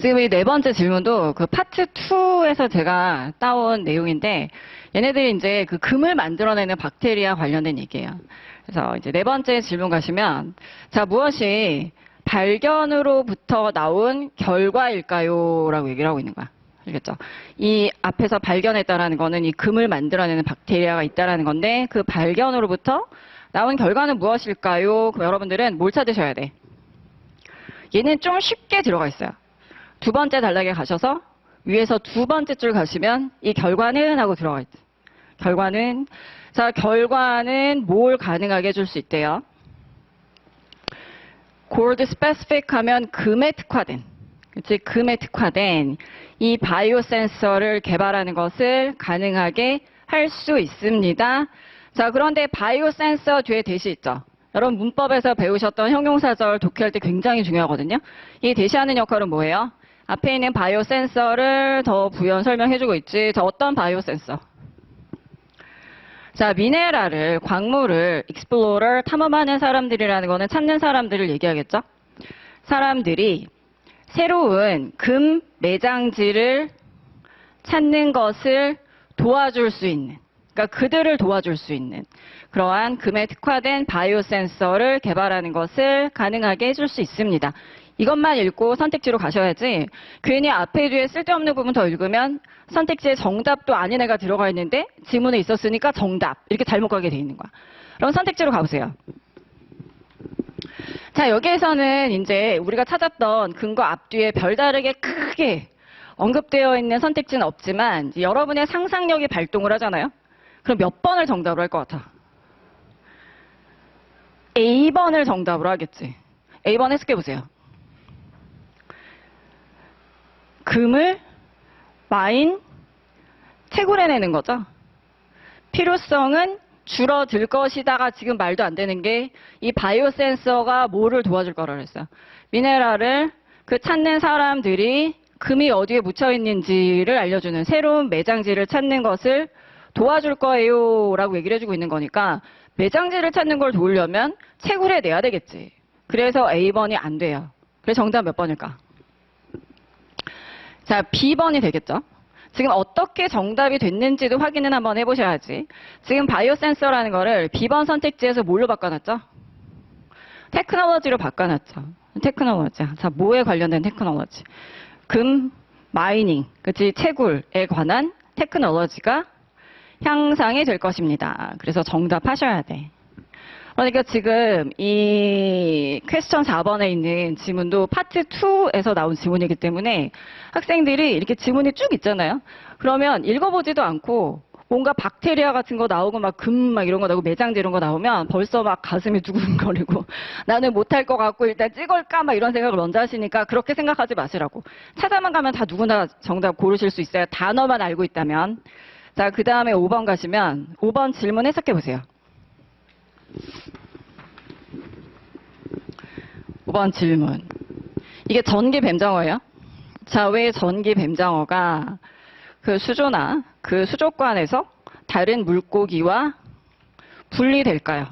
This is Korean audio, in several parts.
지금 이 네 번째 질문도 그 파트 2에서 제가 따온 내용인데 얘네들이 이제 그 금을 만들어내는 박테리아 관련된 얘기예요. 그래서 이제 네 번째 질문 가시면 자 무엇이 발견으로부터 나온 결과일까요? 라고 얘기를 하고 있는 거야. 알겠죠? 이 앞에서 발견했다라는 거는 이 금을 만들어내는 박테리아가 있다라는 건데 그 발견으로부터 나온 결과는 무엇일까요? 그럼 여러분들은 뭘 찾으셔야 돼? 얘는 좀 쉽게 들어가 있어요. 두 번째 단락에 가셔서 위에서 두 번째 줄 가시면 이 결과는 하고 들어가 있죠. 결과는 자 결과는 뭘 가능하게 해줄 수 있대요. 골드 스페시픽 하면 금에 특화된 그치 금에 특화된 이 바이오 센서를 개발하는 것을 가능하게 할 수 있습니다. 자 그런데 바이오 센서 뒤에 대시 있죠. 여러분 문법에서 배우셨던 형용사절 독해할 때 굉장히 중요하거든요. 이 대시하는 역할은 뭐예요? 앞에 있는 바이오 센서를 더 부연 설명해주고 있지. 저 어떤 바이오 센서? 자, 미네랄을, 광물을, 익스플로러, 탐험하는 사람들이라는 거는 찾는 사람들을 얘기하겠죠? 사람들이 새로운 금 매장지를 찾는 것을 도와줄 수 있는, 그러니까 그들을 도와줄 수 있는 그러한 금에 특화된 바이오 센서를 개발하는 것을 가능하게 해줄 수 있습니다. 이것만 읽고 선택지로 가셔야지 괜히 앞에 뒤에 쓸데없는 부분 더 읽으면 선택지에 정답도 아닌 애가 들어가 있는데 지문에 있었으니까 정답 이렇게 잘못 가게 돼 있는 거야. 그럼 선택지로 가보세요. 자 여기에서는 이제 우리가 찾았던 근거 앞뒤에 별다르게 크게 언급되어 있는 선택지는 없지만 여러분의 상상력이 발동을 하잖아요. 그럼 몇 번을 정답으로 할 것 같아? A번을 정답으로 하겠지. A번 해석해 보세요. 금을 마인 채굴해내는 거죠. 필요성은 줄어들 것이다가 지금 말도 안 되는 게 이 바이오 센서가 뭐를 도와줄 거라 그랬어요. 미네랄을 그 찾는 사람들이 금이 어디에 묻혀 있는지를 알려주는 새로운 매장지를 찾는 것을 도와줄 거예요 라고 얘기를 해주고 있는 거니까 매장지를 찾는 걸 도우려면 채굴해 내야 되겠지. 그래서 A번이 안 돼요. 그래서 정답 몇 번일까? 자, B번이 되겠죠? 지금 어떻게 정답이 됐는지도 확인을 한번 해보셔야지. 지금 바이오 센서라는 거를 B번 선택지에서 뭘로 바꿔놨죠? 테크놀로지로 바꿔놨죠. 테크놀로지. 자, 뭐에 관련된 테크놀로지? 금, 마이닝, 그치, 채굴에 관한 테크놀로지가 향상이 될 것입니다. 그래서 정답하셔야 돼. 그러니까 지금 이 퀘스천 4번에 있는 지문도 파트 2에서 나온 지문이기 때문에 학생들이 이렇게 지문이 쭉 있잖아요. 그러면 읽어보지도 않고 뭔가 박테리아 같은 거 나오고 막 금 막 이런 거 나오고 매장제 이런 거 나오면 벌써 막 가슴이 두근거리고 나는 못할 것 같고 일단 찍을까 막 이런 생각을 먼저 하시니까 그렇게 생각하지 마시라고. 찾아만 가면 다 누구나 정답 고르실 수 있어요. 단어만 알고 있다면. 자, 그 다음에 5번 가시면 5번 질문 해석해 보세요. 5번 질문. 이게 전기 뱀장어예요? 자, 왜 전기 뱀장어가 그 수조나 그 수족관에서 다른 물고기와 분리될까요?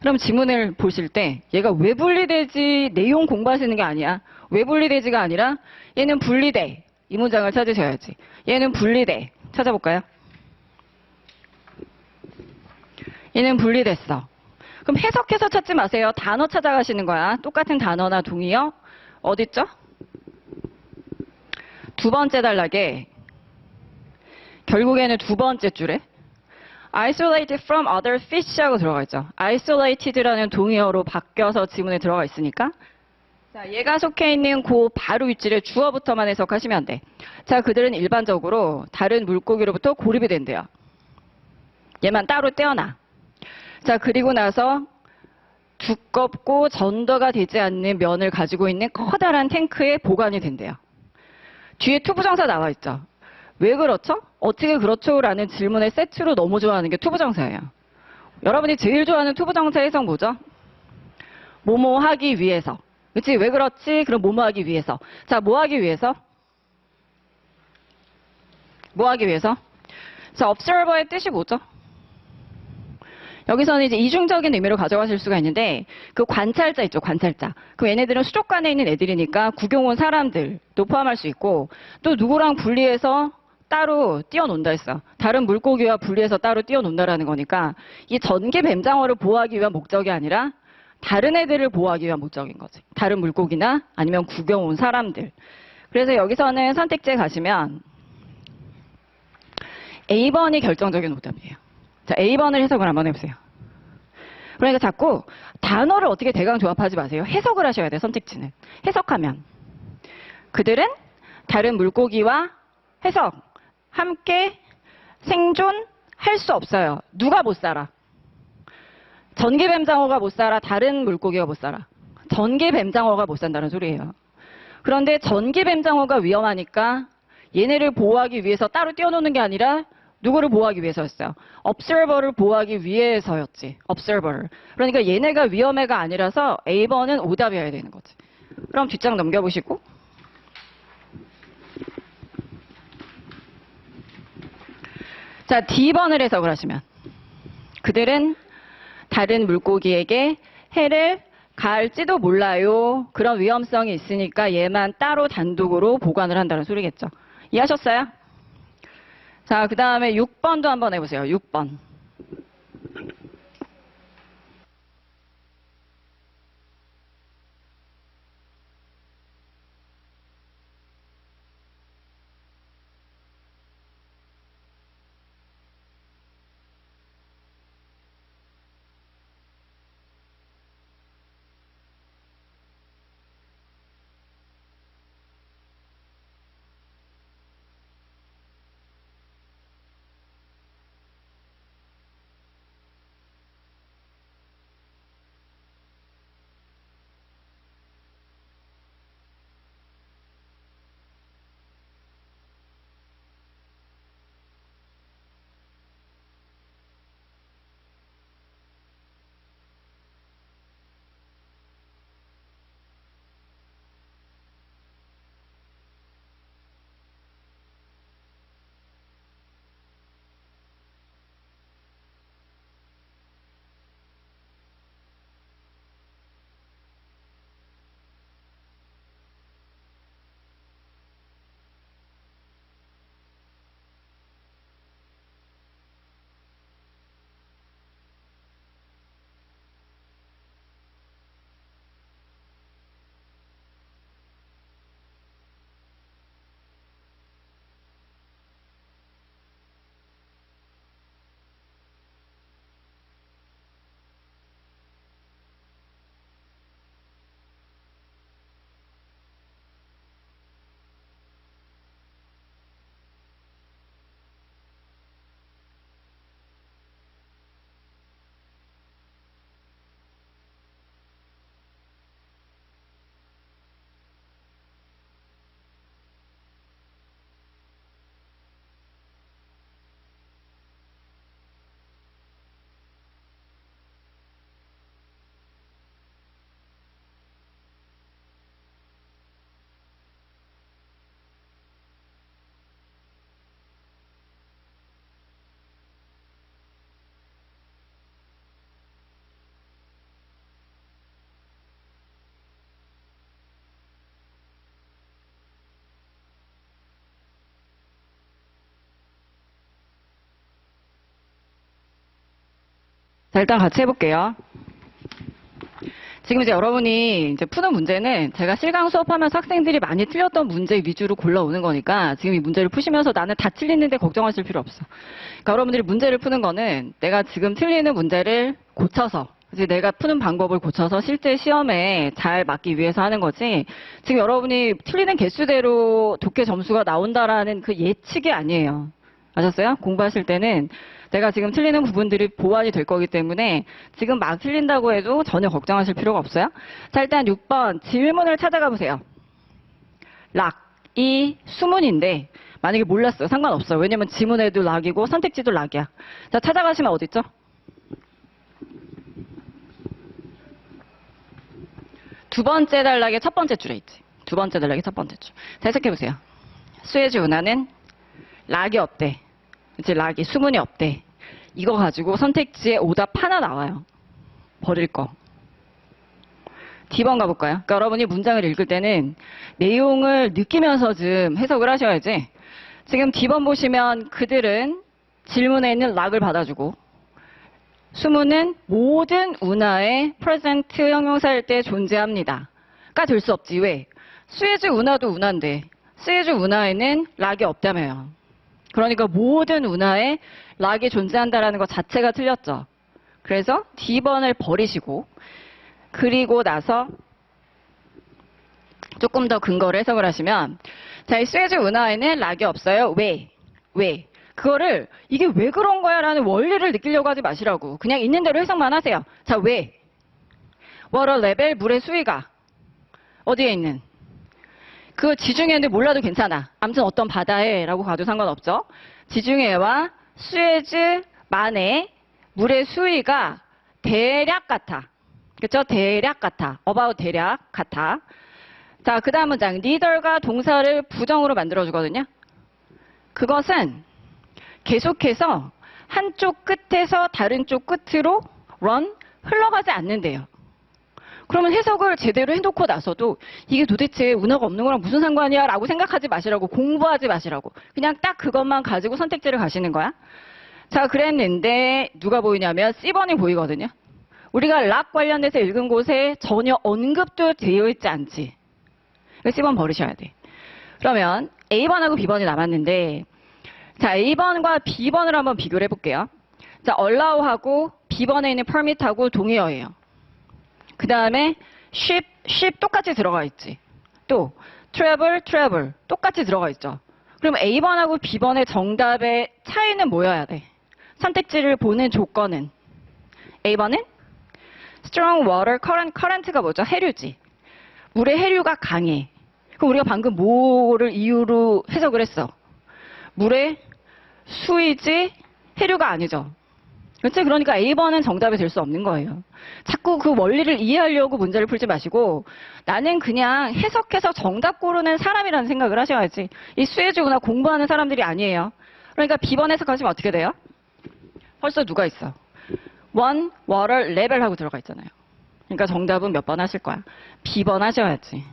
그럼 지문을 보실 때 얘가 왜 분리되지 내용 공부하시는 게 아니야. 왜 분리되지가 아니라 얘는 분리돼. 이 문장을 찾으셔야지. 얘는 분리돼. 찾아볼까요? 얘는 분리됐어. 그럼 해석해서 찾지 마세요. 단어 찾아가시는 거야. 똑같은 단어나 동의어 어딨죠? 두 번째 단락에 결국에는 두 번째 줄에 isolated from other fish 하고 들어가 있죠. isolated라는 동의어로 바뀌어서 지문에 들어가 있으니까 자, 얘가 속해 있는 그 바로 윗줄에 주어부터만 해석하시면 돼. 자, 그들은 일반적으로 다른 물고기로부터 고립이 된대요. 얘만 따로 떼어놔. 자, 그리고 나서 두껍고 전도가 되지 않는 면을 가지고 있는 커다란 탱크에 보관이 된대요. 뒤에 투부정사 나와 있죠. 왜 그렇죠? 어떻게 그렇죠? 라는 질문의 세트로 너무 좋아하는 게 투부정사예요. 여러분이 제일 좋아하는 투부정사 해석 뭐죠? 뭐뭐 하기 위해서. 그치? 왜 그렇지? 그럼 뭐뭐 하기 위해서. 자, 뭐 하기 위해서? 뭐 하기 위해서? 자, observer의 뜻이 뭐죠? 여기서는 이제 이중적인 의미로 가져가실 수가 있는데 그 관찰자 있죠, 관찰자. 그 얘네들은 수족관에 있는 애들이니까 구경 온 사람들도 포함할 수 있고 또 누구랑 분리해서 따로 뛰어논다 했어. 다른 물고기와 분리해서 따로 뛰어논다라는 거니까 이 전개 뱀장어를 보호하기 위한 목적이 아니라 다른 애들을 보호하기 위한 목적인 거지. 다른 물고기나 아니면 구경 온 사람들. 그래서 여기서는 선택지에 가시면 A번이 결정적인 오답이에요. 자, A번을 해석을 한번 해보세요. 그러니까 자꾸 단어를 어떻게 대강 조합하지 마세요. 해석을 하셔야 돼요, 선택지는. 해석하면. 그들은 다른 물고기와 해석, 함께 생존할 수 없어요. 누가 못 살아? 전개뱀장어가 못 살아, 다른 물고기가 못 살아. 전개뱀장어가 못 산다는 소리예요. 그런데 전개뱀장어가 위험하니까 얘네를 보호하기 위해서 따로 뛰어노는 게 아니라 누구를 보호하기 위해서였어요. observer를 보호하기 위해서였지. observer를. 그러니까 얘네가 위험해가 아니라서 A번은 오답이어야 되는 거지. 그럼 뒷장 넘겨보시고. 자, D번을 해석을 하시면. 그들은 다른 물고기에게 해를 가할지도 몰라요. 그런 위험성이 있으니까 얘만 따로 단독으로 보관을 한다는 소리겠죠. 이해하셨어요? 자, 그 다음에 6번도 한번 해보세요. 6번. 자, 일단 같이 해볼게요. 지금 이제 여러분이 이제 푸는 문제는 제가 실강 수업하면서 학생들이 많이 틀렸던 문제 위주로 골라오는 거니까 지금 이 문제를 푸시면서 나는 다 틀리는데 걱정하실 필요 없어. 그러니까 여러분들이 문제를 푸는 거는 내가 지금 틀리는 문제를 고쳐서 이제 내가 푸는 방법을 고쳐서 실제 시험에 잘 맞기 위해서 하는 거지. 지금 여러분이 틀리는 개수대로 독해 점수가 나온다라는 그 예측이 아니에요. 아셨어요? 공부하실 때는 내가 지금 틀리는 부분들이 보완이 될 거기 때문에 지금 막 틀린다고 해도 전혀 걱정하실 필요가 없어요. 자, 일단 6번 질문을 찾아가 보세요. 락이 수문인데 만약에 몰랐어요. 상관없어요. 왜냐면 지문에도 락이고 선택지도 락이야. 자, 찾아가시면 어디 있죠? 두 번째 단락의 첫 번째 줄에 있지. 두 번째 단락의 첫 번째 줄. 자, 해석해 보세요. 수혜지 운하는 락이 없대. 이제 락이 수문이 없대. 이거 가지고 선택지에 오답 하나 나와요. 버릴 거. D번 가볼까요? 그러니까 여러분이 문장을 읽을 때는 내용을 느끼면서 좀 해석을 하셔야지. 지금 D번 보시면 그들은 질문에 있는 락을 받아주고 수문은 모든 운하의 프레젠트 형용사일 때 존재합니다. 가 될 수 없지. 왜? 수혜주 운하도 운하인데 수혜주 운하에는 락이 없다며요. 그러니까 모든 운하에 락이 존재한다라는 것 자체가 틀렸죠. 그래서 D번을 버리시고 그리고 나서 조금 더 근거를 해석을 하시면 자, 이 스웨즈 운하에는 락이 없어요. 왜? 왜? 그거를 이게 왜 그런 거야 라는 원리를 느끼려고 하지 마시라고. 그냥 있는 대로 해석만 하세요. 자, 왜? 워터 레벨 물의 수위가 어디에 있는? 그 지중해는 몰라도 괜찮아. 아무튼 어떤 바다에라고 가도 상관없죠. 지중해와 수에즈 만의 물의 수위가 대략 같아. 그렇죠? 대략 같아. about 대략 같아. 자, 그 다음 문장. 리더가 동사를 부정으로 만들어주거든요. 그것은 계속해서 한쪽 끝에서 다른 쪽 끝으로 run 흘러가지 않는데요. 그러면 해석을 제대로 해놓고 나서도 이게 도대체 운하가 없는 거랑 무슨 상관이야 라고 생각하지 마시라고 공부하지 마시라고 그냥 딱 그것만 가지고 선택지를 가시는 거야. 자 그랬는데 누가 보이냐면 C번이 보이거든요. 우리가 락 관련돼서 읽은 곳에 전혀 언급도 되어 있지 않지. C번 버리셔야 돼. 그러면 A번하고 B번이 남았는데 자 A번과 B번을 한번 비교를 해볼게요. 자 allow하고 B번에 있는 permit하고 동의어예요. 그 다음에 ship, ship 똑같이 들어가 있지. 또 travel, travel 똑같이 들어가 있죠. 그럼 A번하고 B번의 정답의 차이는 뭐여야 돼? 선택지를 보는 조건은 A번은 strong water current, current가 뭐죠? 해류지. 물의 해류가 강해. 그럼 우리가 방금 뭐를 이유로 해석을 했어? 물의 수이지 해류가 아니죠. 그렇지? 그러니까 A번은 정답이 될 수 없는 거예요. 자꾸 그 원리를 이해하려고 문제를 풀지 마시고 나는 그냥 해석해서 정답 고르는 사람이라는 생각을 하셔야지. 이 수혜주구나 공부하는 사람들이 아니에요. 그러니까 B번 해석하시면 어떻게 돼요? 벌써 누가 있어? 원, 워럴, 레벨 하고 들어가 있잖아요. 그러니까 정답은 몇 번 하실 거야? B번 하셔야지.